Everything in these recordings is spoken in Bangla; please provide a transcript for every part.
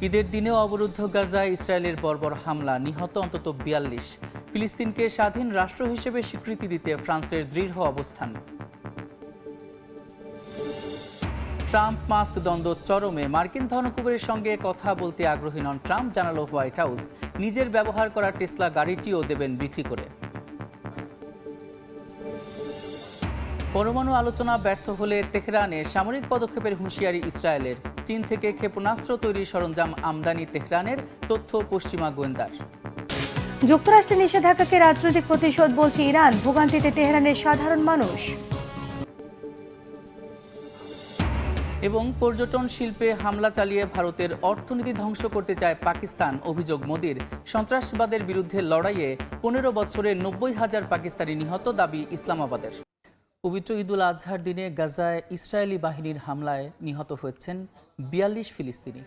ঈদের দিনেও অবরুদ্ধ গাজায় ইসরায়েলের বর্বর হামলা, নিহত অন্তত বিয়াল্লিশ। ফিলিস্তিনকে স্বাধীন রাষ্ট্র হিসেবে স্বীকৃতি দিতে ফ্রান্সের দৃঢ় অবস্থান। ট্রাম্প মাস্ক দ্বন্দ্ব চরমে। মার্কিন ধনকুবেরের সঙ্গে কথা বলতে আগ্রহী নন ট্রাম্প, জানালো হোয়াইট হাউস। নিজের ব্যবহার করা টেসলা গাড়িটিও দেবেন বিক্রি করে। পরমাণু আলোচনা ব্যর্থ হলে তেহরানে সামরিক পদক্ষেপের হুঁশিয়ারি ইসরায়েলের। চীন থেকে ক্ষেপণাস্ত্র তৈরির সরঞ্জাম আমদানি তেহরানের তথ্য পশ্চিমা গোয়েন্দার। যুক্তরাষ্ট্রের নিষেধাজ্ঞাকে রাজনৈতিক প্রতিশোধ বলছে ইরান ভোগান্তিতে তেহরানের সাধারণ মানুষ। এবং পর্যটন শিল্পে হামলা চালিয়ে ভারতের অর্থনীতি ধ্বংস করতে চায় পাকিস্তান অভিযোগ মোদির। সন্ত্রাসবাদের বিরুদ্ধে লড়াইয়ে পনেরো বছরে নব্বই হাজার পাকিস্তানি নিহত দাবি ইসলামাবাদের। পবিত্র ঈদুল আজহার দিনে গাজায় ইসরায়েলি বাহিনীর হামলায় নিহত হয়েছেন বিয়াল্লিশ ফিলিস্তিনি।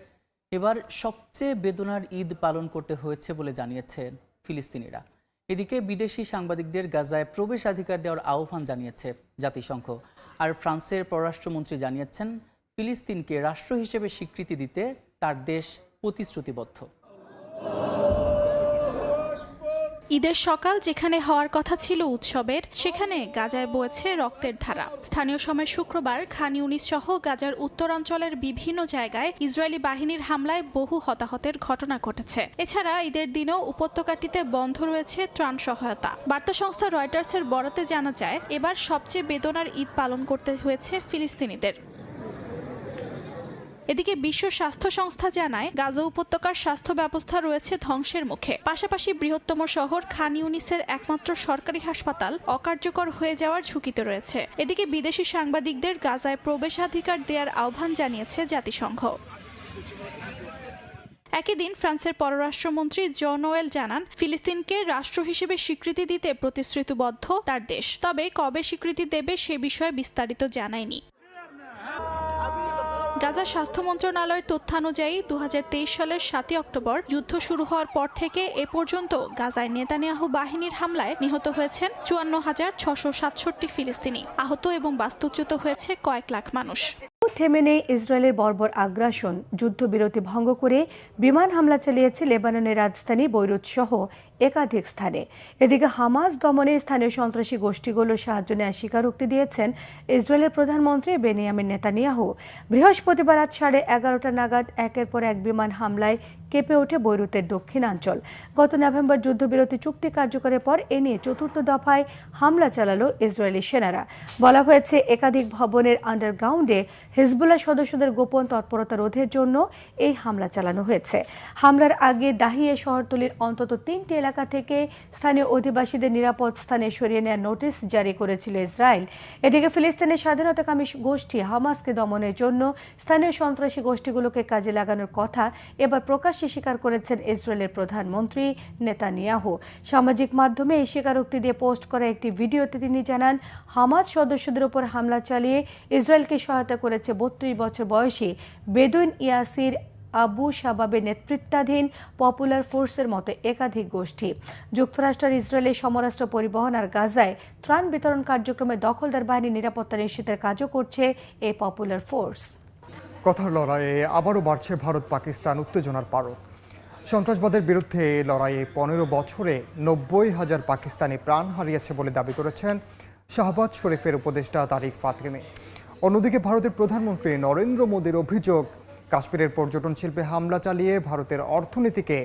এবার সবচেয়ে বেদনার ঈদ পালন করতে হয়েছে বলে জানিয়েছেন ফিলিস্তিনিরা। এদিকে বিদেশি সাংবাদিকদের গাজায় প্রবেশাধিকার দেওয়ার আহ্বান জানিয়েছে জাতিসংঘ। আর ফ্রান্সের পররাষ্ট্রমন্ত্রী জানিয়েছেন, ফিলিস্তিনকে রাষ্ট্র হিসেবে স্বীকৃতি দিতে তার দেশ প্রতিশ্রুতিবদ্ধ। ঈদের সকাল যেখানে হওয়ার কথা ছিল উৎসবের, সেখানে গাজায় বয়েছে রক্তের ধারা। স্থানীয় সময় শুক্রবার খান ইউনিস সহ গাজার উত্তরাঞ্চলের বিভিন্ন জায়গায় ইসরায়েলি বাহিনীর হামলায় বহু হতাহতের ঘটনা ঘটেছে। এছাড়া ঈদের দিনেও উপত্যকাটিতে বন্ধ রয়েছে ত্রাণ সহায়তা। বার্তা সংস্থা রয়টার্সের বরাতে জানা যায়, এবার সবচেয়ে বেদনার ঈদ পালন করতে হয়েছে ফিলিস্তিনিদের। এদিকে বিশ্ব স্বাস্থ্য সংস্থা জানায়, গাজা উপত্যকার স্বাস্থ্য ব্যবস্থা রয়েছে ধ্বংসের মুখে। পাশাপাশি বৃহত্তম শহর খান ইউনিসের একমাত্র সরকারি হাসপাতাল অকার্যকর হয়ে যাওয়ার ঝুঁকিতে রয়েছে। এদিকে বিদেশি সাংবাদিকদের গাজায় প্রবেশাধিকার দেওয়ার আহ্বান জানিয়েছে জাতিসংঘ। একই দিন ফ্রান্সের পররাষ্ট্রমন্ত্রী জন ওয়েল জানান, ফিলিস্তিনকে রাষ্ট্র হিসেবে স্বীকৃতি দিতে প্রতিশ্রুতিবদ্ধ তার দেশ। তবে কবে স্বীকৃতি দেবে সে বিষয়ে বিস্তারিত জানায়নি। গাজা স্বাস্থ্য মন্ত্রণালয়ের তথ্যানুযায়ী দু হাজার তেইশ সালের সাতই অক্টোবর যুদ্ধ শুরু হওয়ার পর থেকে এ পর্যন্ত গাজায় নেতানিয়াহু বাহিনীর হামলায় নিহত হয়েছেন চুয়ান্ন হাজার ছশো সাতষট্টি ফিলিস্তিনি। আহত এবং বাস্তুচ্যুত হয়েছে কয়েক লাখ মানুষ। থেমে নেই ইসরায়েলের বর্বর আগ্রাসন। যুদ্ধবিরতি ভঙ্গ করে বিমান হামলা চালিয়েছে লেবাননের রাজধানী বৈরুত সহ একাধিক স্থানে। এদিকে হামাস দমনে স্থানীয় সন্ত্রাসী গোষ্ঠীগুলোর সাহায্য নেওয়ার স্বীকারোক্তি দিয়েছেন ইসরায়েলের প্রধানমন্ত্রী বেনিয়ামিন নেতানিয়াহু। বৃহস্পতিবার রাত সাড়ে এগারোটা নাগাদ একের পর এক বিমান হামলায় কেঁপে ওঠে বৈরুতের দক্ষিণাঞ্চল। গত নভেম্বর যুদ্ধবিরতি চুক্তি কার্যকরের পর এ নিয়ে চতুর্থ দফায় হামলা চালালো ইসরায়েলি সেনারা। বলা হয়েছে, একাধিক ভবনের আন্ডারগ্রাউন্ডে হিজবুল্লাহ সদস্যদের গোপন তৎপরতা রোধের জন্য এই হামলা চালানো হয়েছে। হামলার আগে দাহিয়ে শহরতলির অন্তত তিনটি এলাকা থেকে স্থানীয় অধিবাসীদের নিরাপদ স্থানে সরিয়ে নেওয়ার নোটিশ জারি করেছিল ইসরায়েল। এদিকে ফিলিস্তিনের স্বাধীনতাকামী গোষ্ঠী হামাসকে দমনের জন্য স্থানীয় সন্ত্রাসী গোষ্ঠীগুলোকে কাজে লাগানোর কথা এবার প্রকাশ্যে স্বীকার করেছেন ইসরায়েলের প্রধানমন্ত্রী নেতানিয়াহু। সামাজিক মাধ্যমে এই স্বীকারোক্তি দিয়ে পোস্ট করা একটি ভিডিওতে তিনি জানান, হামাস সদস্যদের উপর হামলা চালিয়ে ইসরায়েলকে সহায়তা করেছে বত্রিশ বছর বয়সী বেদুইন ইয়াসির আবু শাবাবের নেতৃত্বাধীন পপুলার ফোর্সের মতো একাধিক গোষ্ঠী। যুক্তরাষ্ট্র আর ইসরায়েলের সমরাষ্ট্র পরিবহন আর গাজায় ত্রাণ বিতরণ কার্যক্রমে দখলদার বাহিনী নিরাপত্তা নিশ্চিতের কাজও করছে এই পপুলার ফোর্স। কথার লড়াইয়ে আবারও বাড়ছে ভারত পাকিস্তান উত্তেজনার পারদ। সন্ত্রাসবাদের বিরুদ্ধে লড়াইয়ে পনেরো বছরে নব্বই হাজার পাকিস্তানি প্রাণ হারিয়েছে বলে দাবি করেছেন শাহবাজ শরীফের উপদেষ্টা তারিক ফাতরিমি অন্যদিকে ভারতের প্রধানমন্ত্রী নরেন্দ্র মোদীর অভিযোগ, কাশ্মীরের পর্যটন শিল্পে হামলা চালিয়ে ভারতের অর্থনীতিকে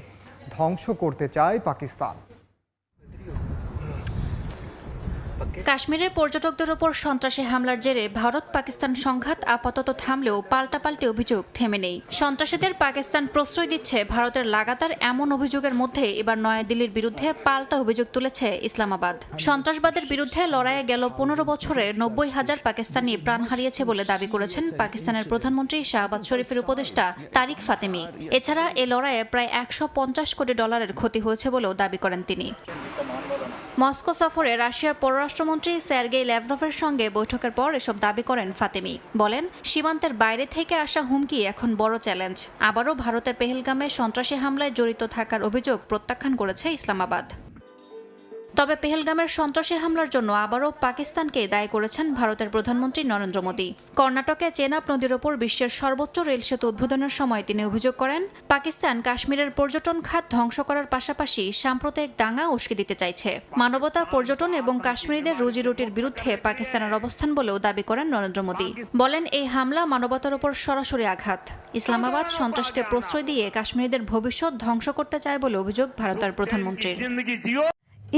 ধ্বংস করতে চায় পাকিস্তান। কাশ্মীরে পর্যটকদের ওপর সন্ত্রাসী হামলার জেরে ভারত পাকিস্তান সংঘাত আপাতত থামলেও পাল্টাপাল্টি অভিযোগ থেমে নেই। সন্ত্রাসীদের পাকিস্তান প্রশ্রয় দিচ্ছে ভারতের লাগাতার এমন অভিযোগের মধ্যে এবার নয়াদিল্লির বিরুদ্ধে পাল্টা অভিযোগ তুলেছে ইসলামাবাদ। সন্ত্রাসবাদের বিরুদ্ধে লড়াইয়ে গেল পনেরো বছরে নব্বই হাজার পাকিস্তানি প্রাণ হারিয়েছে বলে দাবি করেছেন পাকিস্তানের প্রধানমন্ত্রী শাহবাজ শরীফের উপদেষ্টা তারিক ফাতেমি। এছাড়া এ লড়াইয়ে প্রায় একশো পঞ্চাশ কোটি ডলারের ক্ষতি হয়েছে বলেও দাবি করেন তিনি। মস্কো সফরে রাশিয়ার পররাষ্ট্রমন্ত্রী স্যার্গেই ল্যাভরভের সঙ্গে বৈঠকের পর এসব দাবি করেন ফাতেমি। বলেন, সীমান্তের বাইরে থেকে আসা হুমকি এখন বড় চ্যালেঞ্জ। আবারও ভারতের পেহেলগামে সন্ত্রাসী হামলায় জড়িত থাকার অভিযোগ প্রত্যাখ্যান করেছে ইসলামাবাদ। তবে পেহেলগামের সন্ত্রাসী হামলার জন্য আবারও পাকিস্তানকে দায়ী করেছেন ভারতের প্রধানমন্ত্রী নরেন্দ্র মোদী। কর্ণাটকে চেনাব নদীর ওপর বিশ্বের সর্বোচ্চ রেল সেতু উদ্বোধনের সময় তিনি অভিযোগ করেন, পাকিস্তান কাশ্মীরের পর্যটন খাত ধ্বংস করার পাশাপাশি সাম্প্রদায়িক দাঙ্গা উস্কে দিতে চাইছে। মানবতা, পর্যটন এবং কাশ্মীরিদের রুজি রুটির বিরুদ্ধে পাকিস্তানের অবস্থান বলেও দাবি করেন নরেন্দ্র মোদী। বলেন, এই হামলা মানবতার ওপর সরাসরি আঘাত। ইসলামাবাদ সন্ত্রাসকে প্রশ্রয় দিয়ে কাশ্মীরিদের ভবিষ্যৎ ধ্বংস করতে চায় বলে অভিযোগ ভারতের প্রধানমন্ত্রীর।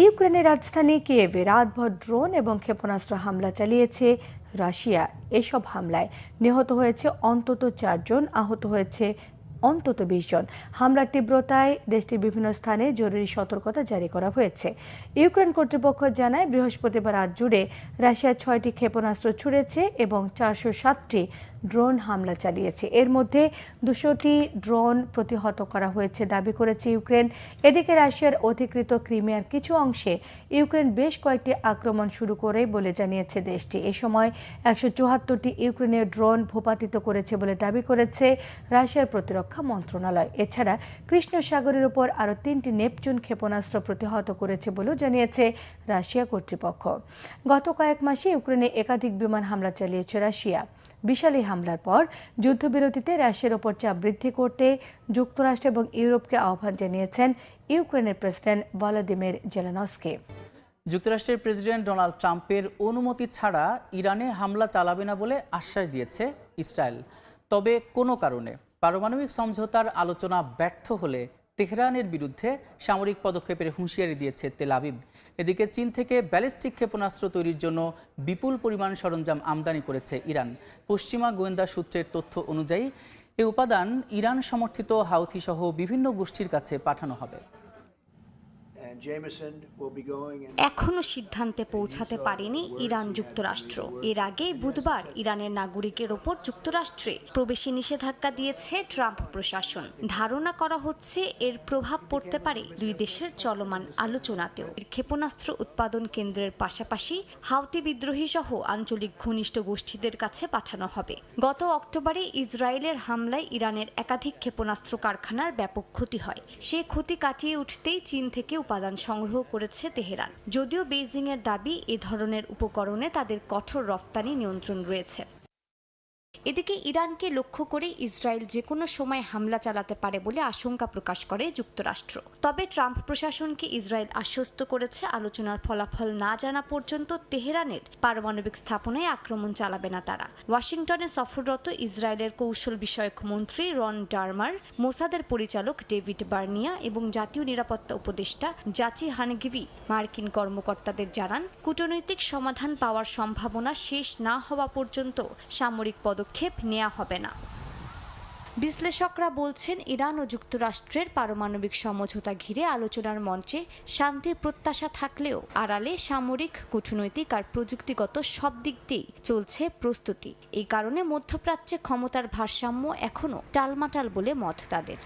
ইউক্রেনের রাজধানী কিয়েভে রাতভর ড্রোন এবং ক্ষেপণাস্ত্র হামলা চালিয়েছে রাশিয়া। এসব হামলায় নিহত হয়েছে অন্তত চারজন, আহত হয়েছে অন্তত বিশ জন। হামলার তীব্রতায় দেশটির বিভিন্ন স্থানে জরুরি সতর্কতা জারি করা হয়েছে। ইউক্রেন কর্তৃপক্ষ জানায়, বৃহস্পতিবার রাত জুড়ে রাশিয়া ছয়টি ক্ষেপণাস্ত্র ছুড়েছে এবং চারশো সাতটি ড্রোন হামলা চালিয়েছে। এর মধ্যে দুশোটি ড্রোন প্রতিহত করা হয়েছে দাবি করেছে ইউক্রেন। এদিকে রাশিয়ার অধিকৃত ক্রিমিয়ার কিছু অংশে ইউক্রেন বেশ কয়েকটি আক্রমণ শুরু করে বলে জানিয়েছে দেশটি। এ সময় একশো চুয়াত্তরটি ইউক্রেনের ড্রোন ভূপাতিত করেছে বলে দাবি করেছে রাশিয়ার প্রতিরক্ষা মন্ত্রণালয়। এছাড়া কৃষ্ণ সাগরের উপর আরও তিনটি নেপচুন ক্ষেপণাস্ত্র প্রতিহত করেছে বলেও জানিয়েছে রাশিয়া কর্তৃপক্ষ। গত কয়েক মাসে ইউক্রেনে একাধিক বিমান হামলা চালিয়েছে রাশিয়া। বিশাল হামলার পর যুদ্ধবিরতিতে রাশিয়ার ওপর চাপ বৃদ্ধি করতে যুক্তরাষ্ট্র এবং ইউরোপকে আহ্বান জানিয়েছেন ইউক্রেনের প্রেসিডেন্ট ভলোদিমির জেলানস্কি। যুক্তরাষ্ট্রের প্রেসিডেন্ট ডোনাল্ড ট্রাম্পের অনুমতি ছাড়া ইরানে হামলা চালাবে না বলে আশ্বাস দিয়েছে ইসরায়েল। তবে কোনো কারণে পারমাণবিক সমঝোতার আলোচনা ব্যর্থ হলে তেহরানের বিরুদ্ধে সামরিক পদক্ষেপের হুঁশিয়ারি দিয়েছে তেল আবিব। এদিকে চীন থেকে ব্যালিস্টিক ক্ষেপণাস্ত্র তৈরির জন্য বিপুল পরিমাণ সরঞ্জাম আমদানি করেছে ইরান। পশ্চিমা গোয়েন্দা সূত্রের তথ্য অনুযায়ী, এ উপাদান ইরান সমর্থিত হাউথি সহ বিভিন্ন গোষ্ঠীর কাছে পাঠানো হবে। And Jameson will be going and এখনও সিদ্ধান্তে পৌঁছাতে পারেনি ইরান যুক্তরাষ্ট্র। এর আগে বুধবার ইরানের নাগরিকের ওপর যুক্তরাষ্ট্রে প্রবেশে নিষেধাজ্ঞা দিয়েছে ট্রাম্প প্রশাসন। ধারণা করা হচ্ছে এর প্রভাব পড়তে পারে দুই দেশের চলমান আলোচনাতেও। এর ক্ষেপণাস্ত্র উৎপাদন কেন্দ্রের পাশাপাশি হাউতি বিদ্রোহী সহ আঞ্চলিক ঘনিষ্ঠ গোষ্ঠীদের কাছে পাঠানো হবে। গত অক্টোবরে ইসরায়েলের হামলায় ইরানের একাধিক ক্ষেপণাস্ত্র কারখানার ব্যাপক ক্ষতি হয়। সে ক্ষতি কাটিয়ে উঠতেই চীন থেকে উপাদান সংগ্রহ করেছে তেহরান। যদিও বেইজিংয়ের দাবি এ ধরনের উপকরণে তাদের কঠোর রফতানি নিয়ন্ত্রণ রয়েছে। এদিকে ইরানকে লক্ষ্য করে ইসরায়েল যে কোনো সময় হামলা চালাতে পারে বলে আশঙ্কা প্রকাশ করে যুক্তরাষ্ট্র। তবে ট্রাম্প প্রশাসনকে ইসরায়েল আশ্বস্ত করেছে, আলোচনার ফলাফল না জানা পর্যন্ত তেহরানের পারমাণবিক স্থাপনায় আক্রমণ চালাবে না তারা। ওয়াশিংটনে সফররত ইসরায়েলের কৌশল বিষয়ক মন্ত্রী রন ডারমার, মোসাদের পরিচালক ডেভিড বার্নিয়া এবং জাতীয় নিরাপত্তা উপদেষ্টা জাচি হানগিভি মার্কিন কর্মকর্তাদের জানান, কূটনৈতিক সমাধান পাওয়ার সম্ভাবনা শেষ না হওয়া পর্যন্ত সামরিক পদক্ষেপ নেওয়া হবে না। বিশ্লেষকরা বলছেন, ইরান ও যুক্তরাষ্ট্রের পারমাণবিক সমঝোতা ঘিরে আলোচনার মঞ্চে শান্তির প্রত্যাশা থাকলেও আড়ালে সামরিক, কূটনৈতিক আর প্রযুক্তিগত সব দিক দিয়েই চলছে প্রস্তুতি। এই কারণে মধ্যপ্রাচ্যে ক্ষমতার ভারসাম্য এখনও টালমাটাল বলে মত তাদের।